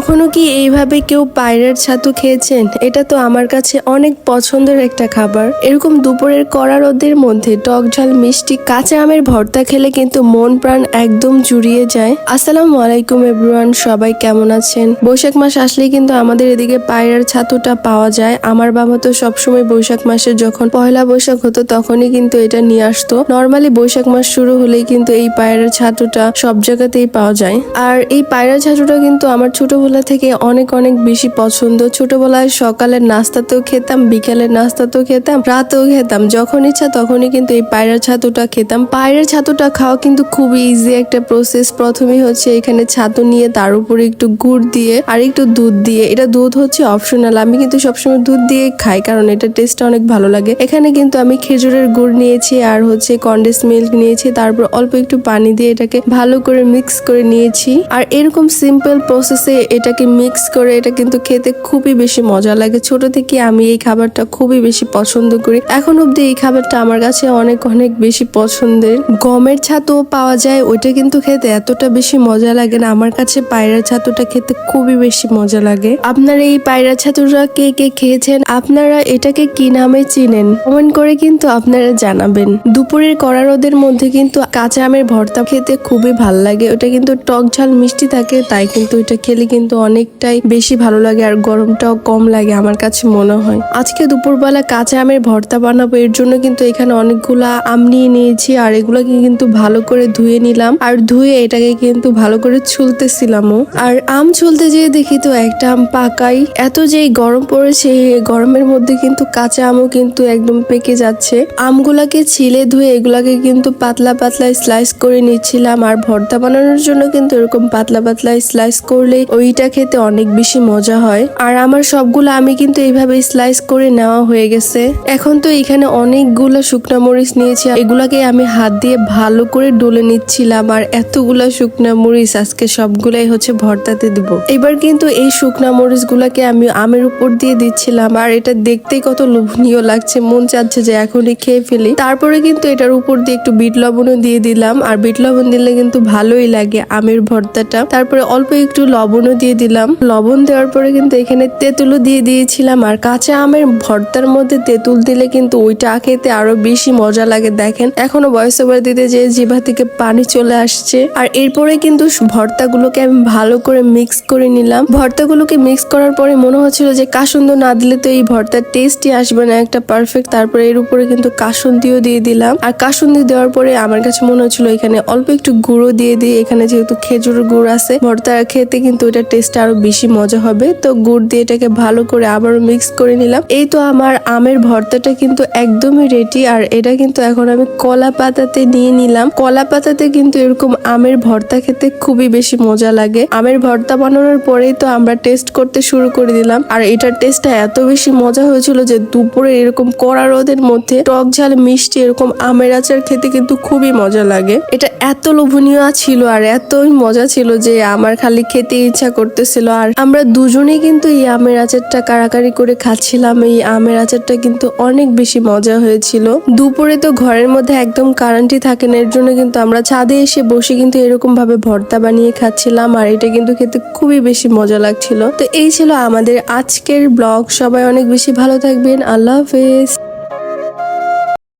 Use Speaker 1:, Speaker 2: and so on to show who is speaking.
Speaker 1: কখনো কি এইভাবে কেউ পায়রার ছাতু খেয়েছেন? এটা তো আমার কাছে অনেক পছন্দের একটা খাবার। এরকম দুপুরের কড়া রোদের মধ্যে টক ঝাল, মিষ্টি, কাঁচা আমের ভর্তা খেলে কিন্তু মন প্রাণ একদম জুড়িয়ে যায়। আসসালামু আলাইকুম এভরিওয়ান, সবাই কেমন আছেন? বৈশাখ মাস আসলেই কিন্তু আমাদের এদিকে পায়রার ছাতুটা পাওয়া যায়। আমার বাবা তো সবসময় বৈশাখ মাসে যখন পয়লা বৈশাখ হতো তখনই কিন্তু এটা নিয়ে আসতো। নর্মালি বৈশাখ মাস শুরু হলেই কিন্তু এই পায়রার ছাতুটা সব জায়গাতেই পাওয়া যায়। আর এই পায়রার ছাতুটা কিন্তু আমার ছোটবেলা থেকে অনেক অনেক বেশি পছন্দ। ছোটবেলায় সকালের নাস্তাতেও খেতাম, বিকেলের নাস্তাতেও খেতাম, রাতেও খেতাম। যখন ইচ্ছা তখনই কিন্তু এই পায়রা ছাতুটা খেতাম। পায়রার ছাতুটা খাওয়া কিন্তু খুবই ইজি একটা প্রসেস প্রথমে হচ্ছে এখানে ছাতু নিয়ে তার উপরে একটু গুড় দিয়ে আর একটু দুধ দিয়ে। এটা দুধ হচ্ছে অপশনাল আমি কিন্তু সবসময় দুধ দিয়ে খাই কারণ এটা টেস্টটা অনেক ভালো লাগে। এখানে কিন্তু আমি খেজুরের গুড় নিয়েছি আর হচ্ছে কন্ডেন্স মিল্ক নিয়েছি। তারপর অল্প একটু পানি দিয়ে এটাকে ভালো করে মিক্স করে নিয়েছি। আর এরকম সিম্পল প্রসেসে এটাকে মিক্স করে, এটা কিন্তু খেতে খুবই বেশি মজা লাগে। ছোট থেকে আমি এই খাবারটা খুবই বেশি পছন্দ করি। এখন অব্দি এই খাবারটা আমার কাছে অনেক অনেক বেশি পছন্দের। গমের ছাতুও পাওয়া যায়, ওইটা কিন্তু খেতে এতটা বেশি মজা লাগে না। আমার কাছে পায়রা ছাতুটা খেতে খুবই বেশি মজা লাগে। আপনারা এই পায়রা ছাতুটা কে কে খেয়েছেন? আপনারা এটাকে কি নামে চিনেন? কমেন্ট করে কিন্তু আপনারা জানাবেন। দুপুরের কড়া রোদের মধ্যে কিন্তু কাঁচা আমের ভর্তা খেতে খুবই ভালো লাগে। ওটা কিন্তু টক ঝাল মিষ্টি থাকে, তাই কিন্তু এটা খেলে কিন্তু অনেকটাই বেশি ভালো লাগে আর গরমটাও কম লাগে আমার কাছে মনে হয়। আজকে দুপুরবেলা কাঁচা আমের ভর্তা বানাবো, এর জন্য কিন্তু এখানে অনেকগুলা আম নিয়ে নিয়েছি আর এগুলোকে কিন্তু ভালো করে ধুয়ে নিলাম আর ধুয়ে এটাকে কিন্তু ভালো করে ছুলতেছিলামও আর আম ছুলতে যেয়ে দেখি তো একটা আম পাকাই। এত যেই গরম পড়েছে গরমের মধ্যে কিন্তু কাঁচা আমও কিন্তু একদম পেকে যাচ্ছে। আমগুলাকে ছিলে ধুয়ে এগুলাকে কিন্তু পাতলা পাতলা স্লাইস করে নিচ্ছিলাম আর ভর্তা বানানোর জন্য কিন্তু এরকম পাতলা পাতলা স্লাইস করলে ওইটা খেতে অনেক বেশি মজা হয়। আর আমার সবগুলো আমি কিন্তু এইভাবে স্লাইস করে নেওয়া হয়ে গেছে। এখন তো এখানে অনেকগুলো শুকনো মরিচ নিয়েছি। এগুলাকে আমি হাত দিয়ে ভালো করে ডলে নিচ্ছিলাম। আর এতগুলা শুকনো মরিচ, আজকে সবগুলাই হচ্ছে ভর্তাতে দিব। এবার কিন্তু এই শুকনা মরিচ গুলাকে আমি আমের উপর দিয়ে দিচ্ছিলাম। আর এটা দেখতেই কত লোভনীয় লাগছে। মন চাচ্ছে যে এখনই খেয়ে ফেলি। তারপরে কিন্তু এটার উপর দিয়ে একটু বিট লবণও দিয়ে দিলাম। আর বিট লবণ দিলে কিন্তু ভালোই লাগে আমের ভর্তাটা। তারপরে অল্প একটু লবণও দিয়ে দিলাম। লবণ দেওয়ার পরে কিন্তু এখানে তেঁতুলও দিয়ে দিয়েছিলাম। আর কাঁচা আমের ভর্তার মধ্যে তেঁতুল দিলে কিন্তু ওইটা খেতে আরও বেশি মজা লাগে, দেখেন। এখনও ভয়েস ওভার দিতে যে জিভা থেকে পানি চলে আসছে। আর এরপরে কিন্তু ভর্তাগুলোকে আমি ভালো করে মিক্স করে নিলাম। ভর্তাগুলোকে মিক্স করার পরে মনে হচ্ছিল যে কাসুন্দ না দিলে তো এই ভর্তার টেস্টই আসবে না, একটা পারফেক্ট তারপরে এর উপরে কিন্তু কাসুন্দিও দিয়ে দিলাম। আর কাসুন্দি দেওয়ার পরে আমার কাছে মনে হচ্ছিল এখানে অল্প একটু গুঁড়ো দিয়ে দিয়ে এখানে যেহেতু খেজুর গুড় আছে, ভর্তা খেতে কিন্তু এটা টেস্ট আরও বেশি মজা হবে। তো গুড় দিয়ে এটাকে ভালো করে আবারও মিক্স করে নিলাম। এই তো আমার আমের ভর্তাটা কিন্তু একদমই রেডি আর এটা কিন্তু এখন আমি কলা পাতাতে নিয়ে নিলাম। কলা পাতাতে কিন্তু এরকম আমের ভর্তা খেতে খুবই বেশি মজা লাগে। আমের ভর্তা বানানোর পরেই তো আমরা টেস্ট করতে শুরু করে দিলাম। আর এটার টেস্টটা এত বেশি মজা হয়েছিল যে দুপুরে এরকম কড়া রোদের মধ্যে টক ঝাল, মিষ্টি এরকম আমের আচার খেতে কিন্তু খুবই মজা লাগে। এটা এত লোভনীয় ছিল আর এতই মজা ছিল যে আমার খালি খেতে ইচ্ছা করতেছিল। আর আমরা দুজনেই কিন্তু এই আমের আচারটা কারাকারি করে খাচ্ছিলাম। এই আমের আচারটা কিন্তু অনেক বেশি মজা হয়েছিল। দুপুরে তো ঘরের মধ্যে একদম কারেন্টই থাকে না, এর জন্য কিন্তু আমরা ছাদে এসে বসে কিন্তু এরকম ভাবে ভর্তা বানিয়ে খাচ্ছিলাম। আর এটা কিন্তু খেতে খুবই বেশি মজা লাগছিল। তো এই ছিল আমাদের আজকের ব্লগ। সবাই অনেক বেশি ভালো থাকবেন। আল্লাহ হাফেজ।